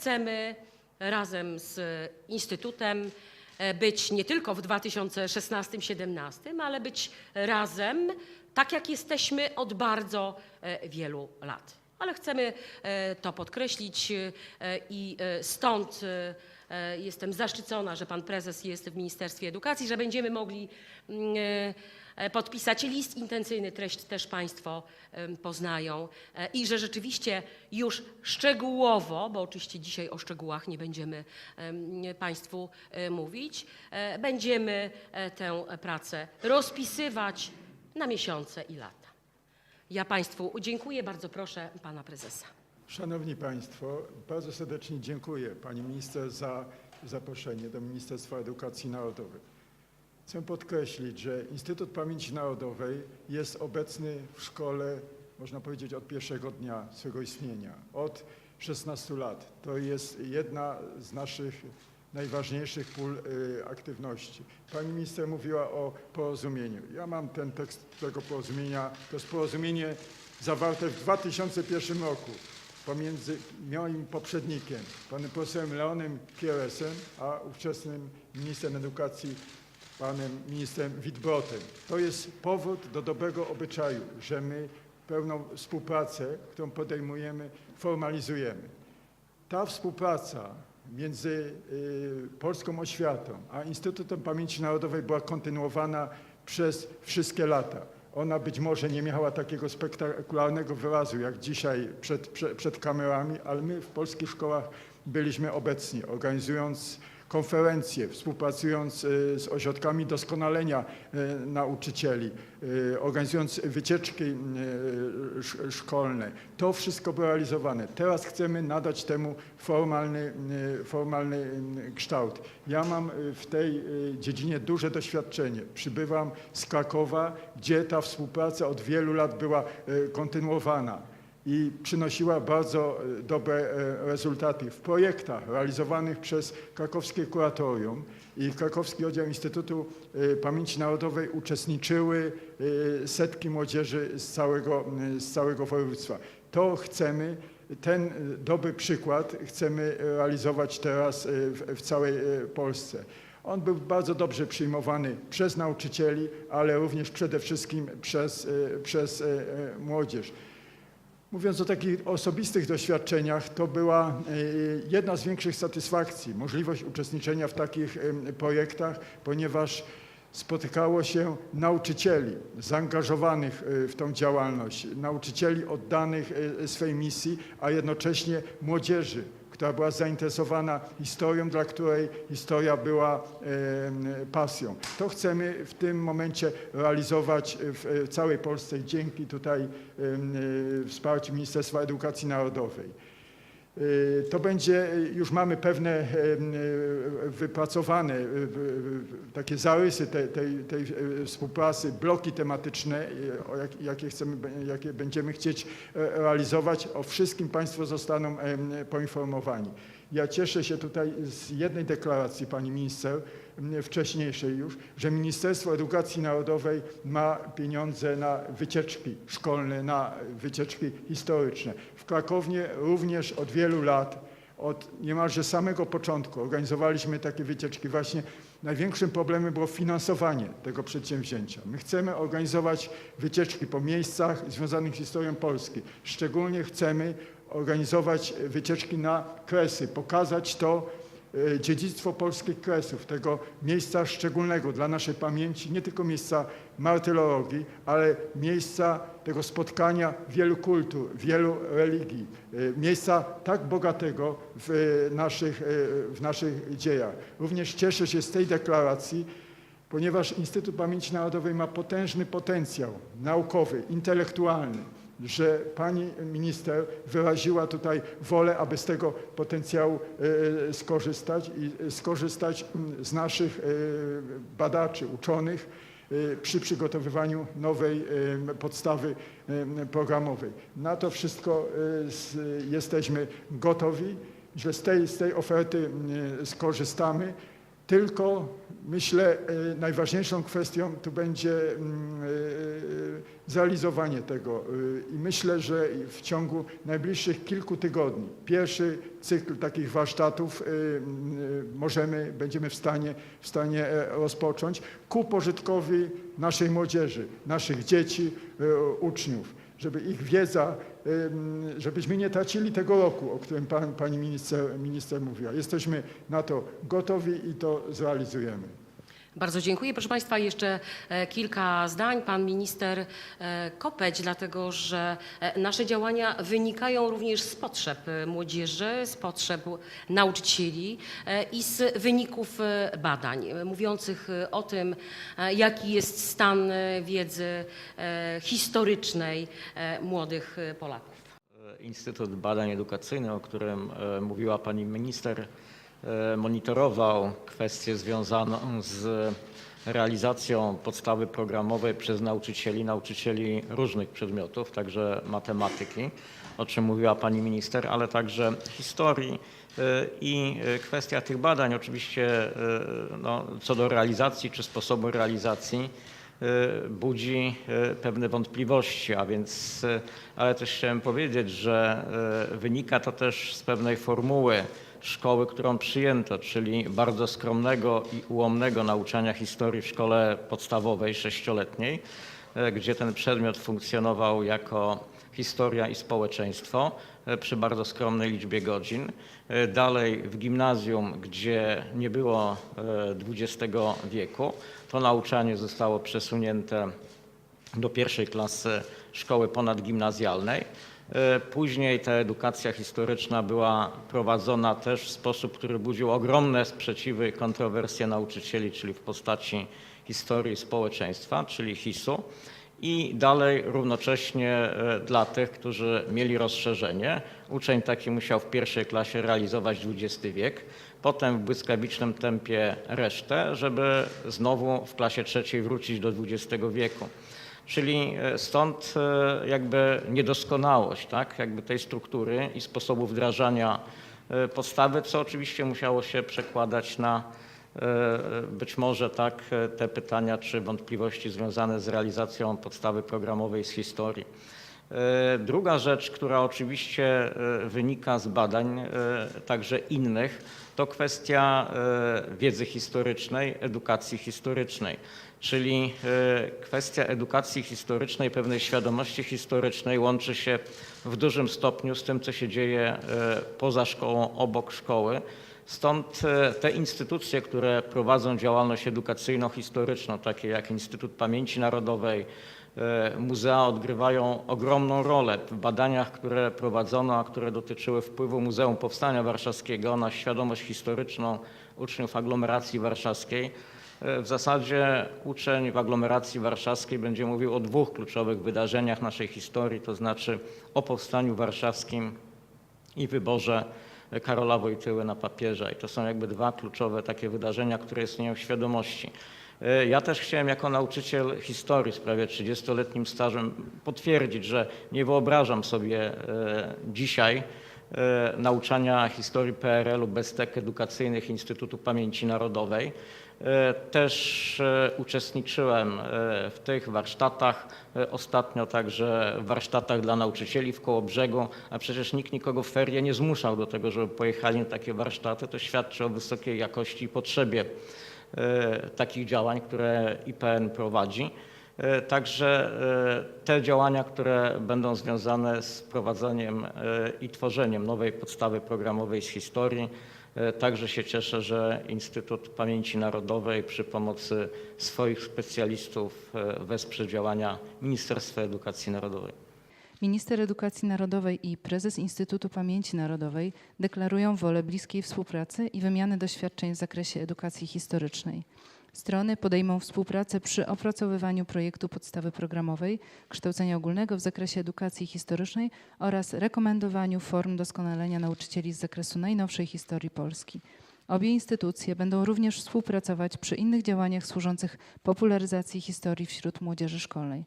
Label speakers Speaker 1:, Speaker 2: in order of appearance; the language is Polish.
Speaker 1: chcemy razem z Instytutem e, być nie tylko w 2016-17, ale być razem, tak jak jesteśmy od bardzo e, wielu lat. Ale chcemy e, to podkreślić i stąd jestem zaszczycona, że pan prezes jest w Ministerstwie Edukacji, że będziemy mogli mm, e, podpisać list intencyjny, treść też Państwo poznają e, i że rzeczywiście już szczegółowo, bo oczywiście dzisiaj o szczegółach nie będziemy em, Państwu e, mówić, e, będziemy e, tę pracę rozpisywać na miesiące i lata. Ja Państwu dziękuję, bardzo proszę Pana Prezesa.
Speaker 2: Szanowni Państwo, bardzo serdecznie dziękuję Pani Minister za zaproszenie do Ministerstwa Edukacji Narodowej. Chcę podkreślić, że Instytut Pamięci Narodowej jest obecny w szkole, można powiedzieć, od pierwszego dnia swego istnienia, od 16 lat. To jest jedna z naszych najważniejszych pól y, aktywności. Pani minister mówiła o porozumieniu. Ja mam ten tekst tego porozumienia. To jest porozumienie zawarte w 2001 roku pomiędzy moim poprzednikiem, panem profesorem Leonem Kieresem, a ówczesnym ministrem edukacji, panem ministrem Witbrotem. To jest powód do dobrego obyczaju, że my pełną współpracę, którą podejmujemy, formalizujemy. Ta współpraca między y, polską oświatą a Instytutem Pamięci Narodowej była kontynuowana przez wszystkie lata. Ona być może nie miała takiego spektakularnego wyrazu jak dzisiaj przed, przed, przed kamerami, ale my w polskich szkołach byliśmy obecni, organizując konferencje, współpracując y, z ośrodkami doskonalenia y, nauczycieli, y, organizując wycieczki sz- szkolne. To wszystko było realizowane. Teraz chcemy nadać temu formalny, formalny kształt. Ja mam w tej dziedzinie duże doświadczenie. Przybywam z Krakowa, gdzie ta współpraca od wielu lat była kontynuowana i przynosiła bardzo e, dobre e, rezultaty w projektach realizowanych przez krakowskie kuratorium i krakowski oddział Instytutu e, Pamięci Narodowej uczestniczyły setki młodzieży z całego, z całego województwa. To chcemy, ten dobry przykład chcemy realizować teraz w, w całej Polsce. On był bardzo dobrze przyjmowany przez nauczycieli, ale również przede wszystkim przez, przez młodzież. Mówiąc o takich osobistych doświadczeniach, to była e, jedna z większych satysfakcji, możliwość uczestniczenia w takich projektach, ponieważ spotykało się nauczycieli zaangażowanych e, w tą działalność, nauczycieli oddanych e, swej misji, a jednocześnie młodzieży, która była zainteresowana historią, dla której historia była pasją. To chcemy w tym momencie realizować w e, całej Polsce dzięki tutaj e, wsparciu Ministerstwa Edukacji Narodowej. Y, To będzie, y, już mamy pewne y, wypracowane takie zarysy tej, tej, tej współpracy, bloki tematyczne, jakie, chcemy, jakie będziemy chcieć e, realizować. O wszystkim Państwo zostaną poinformowani. Ja cieszę się tutaj z jednej deklaracji Pani Minister, wcześniejszej już, że Ministerstwo Edukacji Narodowej ma pieniądze na wycieczki szkolne, na wycieczki historyczne. W Krakownie również od wielu lat, od niemalże samego początku organizowaliśmy takie wycieczki. Właśnie największym problemem było finansowanie tego przedsięwzięcia. My chcemy organizować wycieczki po miejscach związanych z historią Polski. Szczególnie chcemy organizować wycieczki na Kresy, pokazać to dziedzictwo polskich Kresów, tego miejsca szczególnego dla naszej pamięci, nie tylko miejsca martyrologii, ale miejsca tego spotkania wielu kultur, wielu religii, e, miejsca tak bogatego w e, naszych, e, w naszych dziejach. Również cieszę się z tej deklaracji, ponieważ Instytut Pamięci Narodowej ma potężny potencjał naukowy, intelektualny, że pani minister wyraziła tutaj wolę, aby z tego potencjału e, skorzystać i skorzystać mm, z naszych e, badaczy, uczonych e, przy przygotowywaniu nowej e, podstawy e, programowej. Na to wszystko e, jesteśmy gotowi, że z tej, z tej oferty mm, skorzystamy. Tylko myślę, e, najważniejszą kwestią tu będzie mm, e, zrealizowanie tego. E, i myślę, że w ciągu najbliższych kilku tygodni pierwszy cykl takich warsztatów mm, e, możemy, będziemy w stanie, w stanie e, rozpocząć ku pożytkowi naszej młodzieży, naszych dzieci, e, uczniów, żeby ich wiedza, żebyśmy nie tracili tego roku, o którym pan, pani minister, minister mówiła. Jesteśmy na to gotowi i to zrealizujemy.
Speaker 1: Bardzo dziękuję. Proszę Państwa, jeszcze e, kilka zdań. Pan minister e, Kopeć, dlatego że e, nasze działania wynikają również z potrzeb młodzieży, z potrzeb nauczycieli i z wyników badań mówiących o tym, jaki jest stan wiedzy historycznej młodych Polaków.
Speaker 3: Instytut Badań Edukacyjnych, o którym mówiła pani minister, monitorował kwestię związaną z realizacją podstawy programowej przez nauczycieli, nauczycieli różnych przedmiotów, także matematyki, o czym mówiła pani minister, ale także historii. E, I e, kwestia tych badań oczywiście e, no, co do realizacji czy sposobu realizacji e, budzi e, pewne wątpliwości, a więc, e, ale też chciałem powiedzieć, że e, wynika to też z pewnej formuły szkoły, którą przyjęto, czyli bardzo skromnego i ułomnego nauczania historii w szkole podstawowej sześcioletniej, e, gdzie ten przedmiot funkcjonował jako historia i społeczeństwo e, przy bardzo skromnej liczbie godzin. E, Dalej w gimnazjum, gdzie nie było XX wieku, to nauczanie zostało przesunięte do pierwszej klasy szkoły ponadgimnazjalnej. E, Później ta edukacja historyczna była prowadzona też w sposób, który budził ogromne sprzeciwy i kontrowersje nauczycieli, czyli w postaci historii społeczeństwa, czyli HIS-u. I dalej równocześnie e, dla tych, którzy mieli rozszerzenie. Uczeń taki musiał w pierwszej klasie realizować XX wiek, potem w błyskawicznym tempie resztę, żeby znowu w klasie trzeciej wrócić do XX wieku. Czyli e, stąd e, jakby niedoskonałość tak, jakby tej struktury i sposobu wdrażania e, podstawy, co oczywiście musiało się przekładać na być może tak te pytania czy wątpliwości związane z realizacją podstawy programowej z historii. E, Druga rzecz, która oczywiście e, wynika z badań e, także innych, to kwestia wiedzy historycznej, edukacji historycznej, czyli kwestia edukacji historycznej, pewnej świadomości historycznej łączy się w dużym stopniu z tym, co się dzieje poza szkołą, obok szkoły. Stąd e, te instytucje, które prowadzą działalność edukacyjno-historyczną, takie jak Instytut Pamięci Narodowej, e, muzea odgrywają ogromną rolę w badaniach, które prowadzono, a które dotyczyły wpływu Muzeum Powstania Warszawskiego na świadomość historyczną uczniów aglomeracji warszawskiej. E, W zasadzie uczeń w aglomeracji warszawskiej będzie mówił o dwóch kluczowych wydarzeniach naszej historii, to znaczy o Powstaniu Warszawskim i wyborze Karola Wojtyły na papieża. I to są jakby dwa kluczowe takie wydarzenia, które istnieją w świadomości. E, Ja też chciałem jako nauczyciel historii z prawie 30-letnim stażem potwierdzić, że nie wyobrażam sobie e, dzisiaj nauczania historii PRL-u bez tek edukacyjnych Instytutu Pamięci Narodowej. E, Też e, uczestniczyłem e, w tych warsztatach, e, ostatnio także w warsztatach dla nauczycieli w Kołobrzegu, a przecież nikt nikogo w ferie nie zmuszał do tego, żeby pojechali na takie warsztaty. To świadczy o wysokiej jakości i potrzebie e, takich działań, które IPN prowadzi. E, Także e, te działania, które będą związane z prowadzeniem e, i tworzeniem nowej podstawy programowej z historii, także się cieszę, że Instytut Pamięci Narodowej przy pomocy swoich specjalistów wesprze działania Ministerstwa Edukacji Narodowej.
Speaker 4: Minister Edukacji Narodowej i prezes Instytutu Pamięci Narodowej deklarują wolę bliskiej współpracy i wymiany doświadczeń w zakresie edukacji historycznej. Strony podejmą współpracę przy opracowywaniu projektu podstawy programowej, kształcenia ogólnego w zakresie edukacji historycznej oraz rekomendowaniu form doskonalenia nauczycieli z zakresu najnowszej historii Polski. Obie instytucje będą również współpracować przy innych działaniach służących popularyzacji historii wśród młodzieży szkolnej.